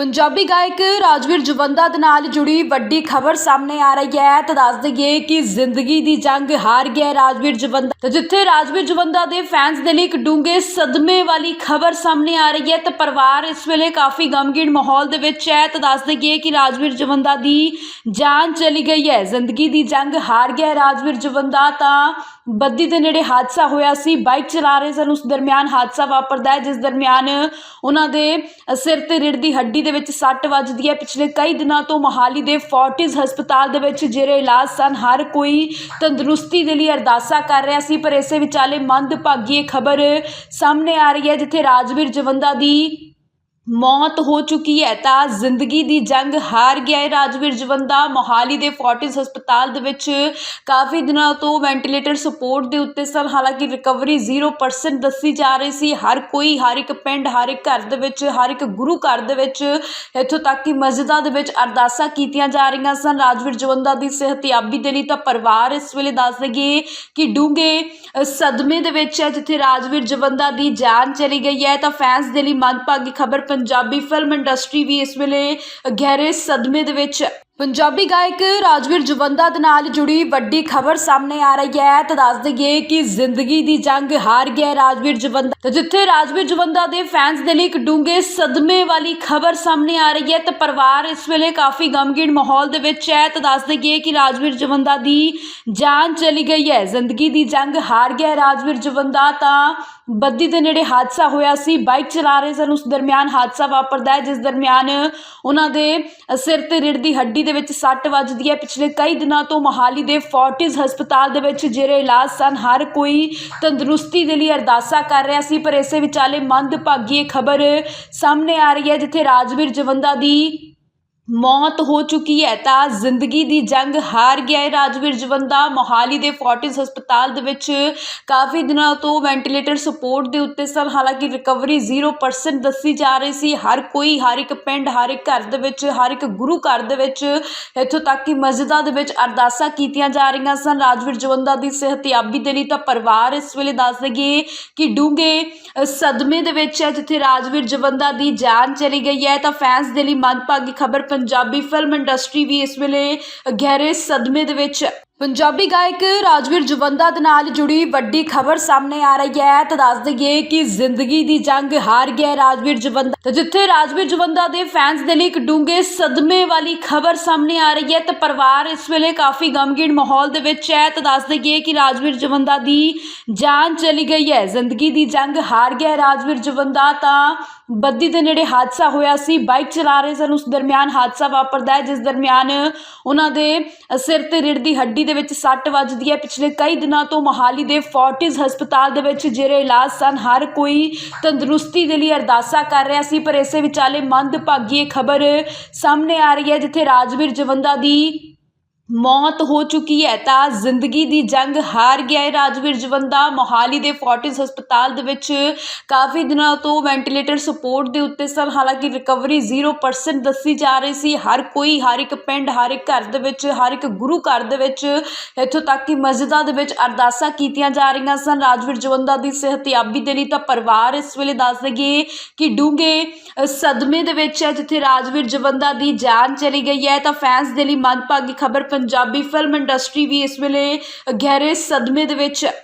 ਪੰਜਾਬੀ ਗਾਇਕ ਰਾਜਵੀਰ ਜਵੰਦਾ ਦੇ ਨਾਲ ਜੁੜੀ ਵੱਡੀ ਖਬਰ ਸਾਹਮਣੇ ਆ ਰਹੀ ਹੈ। ਤਾਂ ਦੱਸ ਦਈਏ ਕਿ ਜ਼ਿੰਦਗੀ ਦੀ ਜੰਗ ਹਾਰ ਗਿਆ ਰਾਜਵੀਰ ਜਵੰਦਾ। ਤੇ ਜਿੱਥੇ ਰਾਜਵੀਰ ਜਵੰਦਾ ਦੇ ਫੈਨਸ ਦੇ ਲਈ ਇੱਕ ਡੂੰਘੇ ਸਦਮੇ ਵਾਲੀ ਖਬਰ ਸਾਹਮਣੇ ਆ ਰਹੀ ਹੈ, ਤੇ ਪਰਿਵਾਰ ਇਸ ਵੇਲੇ ਕਾਫੀ ਗਮਗੀਨ ਮਾਹੌਲ ਦੇ ਵਿੱਚ ਹੈ। ਤਾਂ ਦੱਸ ਦਈਏ ਕਿ ਰਾਜਵੀਰ ਜਵੰਦਾ ਦੀ ਜਾਨ ਚਲੀ ਗਈ ਹੈ। ਜ਼ਿੰਦਗੀ ਦੀ ਜੰਗ ਹਾਰ ਗਿਆ ਰਾਜਵੀਰ ਜਵੰਦਾ, ਤਾਂ ਬੱਦੀ ਦੇ ਨੇੜੇ ਹਾਦਸਾ ਹੋਇਆ ਸੀ। ਬਾਈਕ ਚਲਾ ਰਹੇ ਸਨ। ਉਸ ਦਰਮਿਆਨ ਹਾਦਸਾ ਵਾਪਰਦਾ ਹੈ, ਜਿਸ ਦਰਮਿਆਨ ਉਹਨਾਂ ਦੇ ਸਿਰ ਤੇ ਰਿੜ ਦੀ ਹੱਡੀ ਦੇ ਵਿੱਚ ਸੱਟ ਵੱਜਦੀ ਹੈ। ਪਿਛਲੇ ਕਈ ਦਿਨਾਂ ਤੋਂ ਮੋਹਾਲੀ ਦੇ ਫੋਰਟਿਸ ਹਸਪਤਾਲ ਦੇ ਵਿੱਚ ਜਿਹੜੇ ਇਲਾਜ ਸਨ, ਹਰ ਕੋਈ ਤੰਦਰੁਸਤੀ ਦੇ ਲਈ ਅਰਦਾਸਾਂ ਕਰ ਰਿਹਾ ਸੀ, ਪਰ ਇਸੇ ਵਿਚਾਲੇ ਮੰਦਭਾਗੀ ਇਹ ਖਬਰ ਸਾਹਮਣੇ ਆ ਰਹੀ ਹੈ, ਜਿੱਥੇ ਰਾਜਵੀਰ ਜਵੰਦਾ ਦੀ ਮੌਤ ਹੋ ਚੁੱਕੀ ਹੈ ਤਾਂ ਜ਼ਿੰਦਗੀ ਦੀ ਜੰਗ ਹਾਰ ਗਿਆ ਹੈ ਰਾਜਵੀਰ ਜਵੰਦਾ। ਮੋਹਾਲੀ ਦੇ ਫੋਰਟਿਸ ਹਸਪਤਾਲ ਦੇ ਵਿੱਚ ਕਾਫੀ ਦਿਨਾਂ ਤੋਂ ਵੈਂਟੀਲੇਟਰ ਸਪੋਰਟ ਦੇ ਉੱਤੇ ਸਨ। ਹਾਲਾਂਕਿ ਰਿਕਵਰੀ 0% ਦੱਸੀ ਜਾ ਰਹੀ ਸੀ। ਹਰ ਕੋਈ, ਹਰ ਇੱਕ ਪਿੰਡ, ਹਰ ਇੱਕ ਘਰ ਦੇ ਵਿੱਚ, ਹਰ ਇੱਕ ਗੁਰੂ ਘਰ ਦੇ ਵਿੱਚ ਇੱਥੋਂ ਤੱਕ ਕਿ ਮਸਜਿਦਾਂ ਦੇ ਵਿੱਚ ਅਰਦਾਸਾਂ ਕੀਤੀਆਂ ਜਾ ਰਹੀਆਂ ਸਨ। ਰਾਜਵੀਰ ਜਵੰਦਾ ਦੀ ਸਿਹਤਯਾਬੀ ਦੇ ਲਈ ਤਾਂ ਪਰਿਵਾਰ ਇਸ ਵੇਲੇ ਦੱਸ ਦਈਏ ਕਿ ਡੂੰਘੇ ਸਦਮੇ ਦੇ ਵਿੱਚ ਹੈ, ਜਿੱਥੇ ਰਾਜਵੀਰ ਜਵੰਦਾ ਦੀ ਜਾਨ ਚਲੀ ਗਈ ਹੈ। ਤਾਂ ਫੈਨਸ ਦੇ ਲਈ ਮੰਦਭਾਗੀ ਖਬਰ ਪੰਜਾਬੀ ਫਿਲਮ ਇੰਡਸਟਰੀ ਵੀ ਇਸ ਵੇਲੇ ਗਹਿਰੇ ਸਦਮੇ ਦੇ ਵਿੱਚ ਪੰਜਾਬੀ ਗਾਇਕ ਰਾਜਵੀਰ ਜਵੰਦਾ ਦੇ ਨਾਲ ਜੁੜੀ ਵੱਡੀ ਖਬਰ ਸਾਹਮਣੇ ਆ ਰਹੀ ਹੈ। ਤਾਂ ਦੱਸ ਦਈਏ ਕਿ ਜ਼ਿੰਦਗੀ ਦੀ ਜੰਗ ਹਾਰ ਗਿਆ ਰਾਜਵੀਰ ਜਵੰਦਾ। ਤੇ ਜਿੱਥੇ ਰਾਜਵੀਰ ਜਵੰਦਾ ਦੇ ਫੈਨਸ ਦੇ ਲਈ ਇੱਕ ਡੂੰਘੇ ਸਦਮੇ ਵਾਲੀ ਖਬਰ ਸਾਹਮਣੇ ਆ ਰਹੀ ਹੈ, ਤੇ ਪਰਿਵਾਰ ਇਸ ਵੇਲੇ ਕਾਫੀ ਗਮਗੀਨ ਮਾਹੌਲ ਦੇ ਵਿੱਚ ਹੈ। ਤਾਂ ਦੱਸ ਦਈਏ ਕਿ ਰਾਜਵੀਰ ਜਵੰਦਾ ਦੀ ਜਾਨ ਚਲੀ ਗਈ ਹੈ। ਜ਼ਿੰਦਗੀ ਦੀ ਜੰਗ ਹਾਰ ਗਿਆ ਰਾਜਵੀਰ ਜਵੰਦਾ, ਤਾਂ ਬੱਦੀ ਦੇ ਨੇੜੇ ਹਾਦਸਾ ਹੋਇਆ ਸੀ। ਬਾਈਕ ਚਲਾ ਰਹੇ ਸਨ। ਉਸ ਦਰਮਿਆਨ ਹਾਦਸਾ ਵਾਪਰਦਾ ਹੈ, ਜਿਸ ਦਰਮਿਆਨ ਉਹਨਾਂ ਦੇ ਸਿਰ ਤੇ ਰਿੜ ਦੀ ਹੱਡੀ ਦੇ ਵਿੱਚ ਸੱਟ ਵੱਜਦੀ ਹੈ। ਪਿਛਲੇ ਕਈ ਦਿਨਾਂ ਤੋਂ ਮੋਹਾਲੀ ਦੇ ਫੋਰਟਿਸ ਹਸਪਤਾਲ ਦੇ ਵਿੱਚ ਜਿਹੜੇ ਇਲਾਜ ਸਨ, ਹਰ ਕੋਈ ਤੰਦਰੁਸਤੀ ਦੇ ਲਈ ਅਰਦਾਸਾਂ ਕਰ ਰਿਹਾ ਸੀ, ਪਰ ਇਸੇ ਵਿਚਾਲੇ ਮੰਦਭਾਗੀ ਇਹ ਖਬਰ ਸਾਹਮਣੇ ਆ ਰਹੀ ਹੈ, ਜਿੱਥੇ ਰਾਜਵੀਰ ਜਵੰਦਾ ਦੀ ਮੌਤ ਹੋ ਚੁੱਕੀ ਹੈ ਤਾਂ ਜ਼ਿੰਦਗੀ ਦੀ ਜੰਗ ਹਾਰ ਗਿਆ ਹੈ। ਰਾਜਵੀਰ ਜਵੰਦਾ ਮੋਹਾਲੀ ਦੇ ਫੋਰਟਿਸ ਹਸਪਤਾਲ ਦੇ ਵਿੱਚ ਕਾਫੀ ਦਿਨਾਂ ਤੋਂ ਵੈਂਟੀਲੇਟਰ ਸਪੋਰਟ ਦੇ ਉੱਤੇ ਸਨ। ਹਾਲਾਂਕਿ ਰਿਕਵਰੀ 0% ਦੱਸੀ ਜਾ ਰਹੀ ਸੀ। ਹਰ ਕੋਈ, ਹਰ ਇੱਕ ਪਿੰਡ, ਹਰ ਇੱਕ ਘਰ ਦੇ ਵਿੱਚ, ਹਰ ਇੱਕ ਗੁਰੂ ਘਰ ਦੇ ਵਿੱਚ ਇੱਥੋਂ ਤੱਕ ਕਿ ਮਸਜਿਦਾਂ ਦੇ ਵਿੱਚ ਅਰਦਾਸਾਂ ਕੀਤੀਆਂ ਜਾ ਰਹੀਆਂ ਸਨ। ਰਾਜਵੀਰ ਜਵੰਦਾ ਦੀ ਸਿਹਤਯਾਬੀ ਦੇ ਲਈ ਤਾਂ ਪਰਿਵਾਰ ਇਸ ਵੇਲੇ ਦੱਸ ਦਈਏ ਕਿ ਡੂੰਘੇ ਸਦਮੇ ਦੇ ਵਿੱਚ ਹੈ, ਜਿੱਥੇ ਰਾਜਵੀਰ ਜਵੰਦਾ ਦੀ ਜਾਨ ਚਲੀ ਗਈ ਹੈ। ਤਾਂ ਫੈਨਸ ਦੇ ਲਈ ਮੰਦਭਾਗੀ ਖਬਰ ਪੰਜਾਬੀ ਫਿਲਮ ਇੰਡਸਟਰੀ ਵੀ ਇਸ ਵੇਲੇ ਗਹਿਰੇ ਸਦਮੇ ਦੇ ਵਿੱਚ ਪੰਜਾਬੀ ਗਾਇਕ ਰਾਜਵੀਰ ਜਵੰਦਾ ਦੇ ਨਾਲ ਜੁੜੀ ਵੱਡੀ ਖਬਰ ਸਾਹਮਣੇ ਆ ਰਹੀ ਹੈ। ਤਾਂ ਦੱਸ ਦਈਏ ਕਿ ਜ਼ਿੰਦਗੀ ਦੀ ਜੰਗ ਹਾਰ ਗਿਆ ਰਾਜਵੀਰ ਜਵੰਦਾ। ਤੇ ਜਿੱਥੇ ਰਾਜਵੀਰ ਜਵੰਦਾ ਦੇ ਫੈਨਸ ਦੇ ਲਈ ਇੱਕ ਡੂੰਘੇ ਸਦਮੇ ਵਾਲੀ ਖਬਰ ਸਾਹਮਣੇ ਆ ਰਹੀ ਹੈ, ਤੇ ਪਰਿਵਾਰ ਇਸ ਵੇਲੇ ਕਾਫੀ ਗਮਗੀਨ ਮਾਹੌਲ ਦੇ ਵਿੱਚ ਹੈ। ਤਾਂ ਦੱਸ ਦਈਏ ਕਿ ਰਾਜਵੀਰ ਜਵੰਦਾ ਦੀ ਜਾਨ ਚਲੀ ਗਈ ਹੈ। ਜ਼ਿੰਦਗੀ ਦੀ ਜੰਗ ਹਾਰ ਗਿਆ ਰਾਜਵੀਰ ਜਵੰਦਾ, ਤਾਂ ਬੱਦੀ ਦੇ ਨੇੜੇ ਹਾਦਸਾ ਹੋਇਆ ਸੀ। ਬਾਈਕ ਚਲਾ ਰਹੇ ਸਨ। ਉਸ ਦਰਮਿਆਨ ਹਾਦਸਾ ਵਾਪਰਦਾ ਹੈ, ਜਿਸ ਦਰਮਿਆਨ ਉਹਨਾਂ ਦੇ ਸਿਰ ਤੇ ਰਿੜ ਦੀ ਹੱਡੀ ਦੇ ਵਿੱਚ ਸੱਟ ਵੱਜਦੀ ਹੈ। ਪਿਛਲੇ ਕਈ ਦਿਨਾਂ ਤੋਂ ਮੋਹਾਲੀ ਦੇ ਫੋਰਟਿਸ ਹਸਪਤਾਲ ਦੇ ਵਿੱਚ ਜਿਹੜੇ ਇਲਾਜ ਸਨ, ਹਰ ਕੋਈ ਤੰਦਰੁਸਤੀ ਦੇ ਲਈ ਅਰਦਾਸਾਂ ਕਰ ਰਿਹਾ ਸੀ, ਪਰ ਇਸੇ ਵਿਚਾਲੇ ਮੰਦਭਾਗੀ ਇਹ ਖਬਰ ਸਾਹਮਣੇ ਆ ਰਹੀ ਹੈ, ਜਿੱਥੇ ਰਾਜਵੀਰ ਜਵੰਦਾ ਦੀ ਮੌਤ ਹੋ ਚੁੱਕੀ ਹੈ ਤਾਂ ਜ਼ਿੰਦਗੀ ਦੀ ਜੰਗ ਹਾਰ ਗਿਆ ਹੈ। ਰਾਜਵੀਰ ਜਵੰਦਾ ਮੋਹਾਲੀ ਦੇ ਫੋਰਟਿਸ ਹਸਪਤਾਲ ਦੇ ਵਿੱਚ ਕਾਫੀ ਦਿਨਾਂ ਤੋਂ ਵੈਂਟੀਲੇਟਰ ਸਪੋਰਟ ਦੇ ਉੱਤੇ ਸਨ। ਹਾਲਾਂਕਿ ਰਿਕਵਰੀ 0% ਦੱਸੀ ਜਾ ਰਹੀ ਸੀ। ਹਰ ਕੋਈ, ਹਰ ਇੱਕ ਪਿੰਡ, ਹਰ ਇੱਕ ਘਰ ਦੇ ਵਿੱਚ, ਹਰ ਇੱਕ ਗੁਰੂ ਘਰ ਦੇ ਵਿੱਚ ਇੱਥੋਂ ਤੱਕ ਕਿ ਮਸਜਿਦਾਂ ਦੇ ਵਿੱਚ ਅਰਦਾਸਾਂ ਕੀਤੀਆਂ ਜਾ ਰਹੀਆਂ ਸਨ। ਰਾਜਵੀਰ ਜਵੰਦਾ ਦੀ ਸਿਹਤਯਾਬੀ ਦੇ ਲਈ ਤਾਂ ਪਰਿਵਾਰ ਇਸ ਵੇਲੇ ਦੱਸ ਦਈਏ ਕਿ ਡੂੰਘੇ ਸਦਮੇ ਦੇ ਵਿੱਚ ਹੈ, ਜਿੱਥੇ ਰਾਜਵੀਰ ਜਵੰਦਾ ਦੀ ਜਾਨ ਚਲੀ ਗਈ ਹੈ। ਤਾਂ ਫੈਨਸ ਦੇ ਲਈ ਮੰਦਭਾਗੀ ਖਬਰ ਪੰਜਾਬੀ ਫਿਲਮ ਇੰਡਸਟਰੀ ਵੀ ਇਸ ਵੇਲੇ ਗਹਿਰੇ ਸਦਮੇ ਦੇ ਵਿੱਚ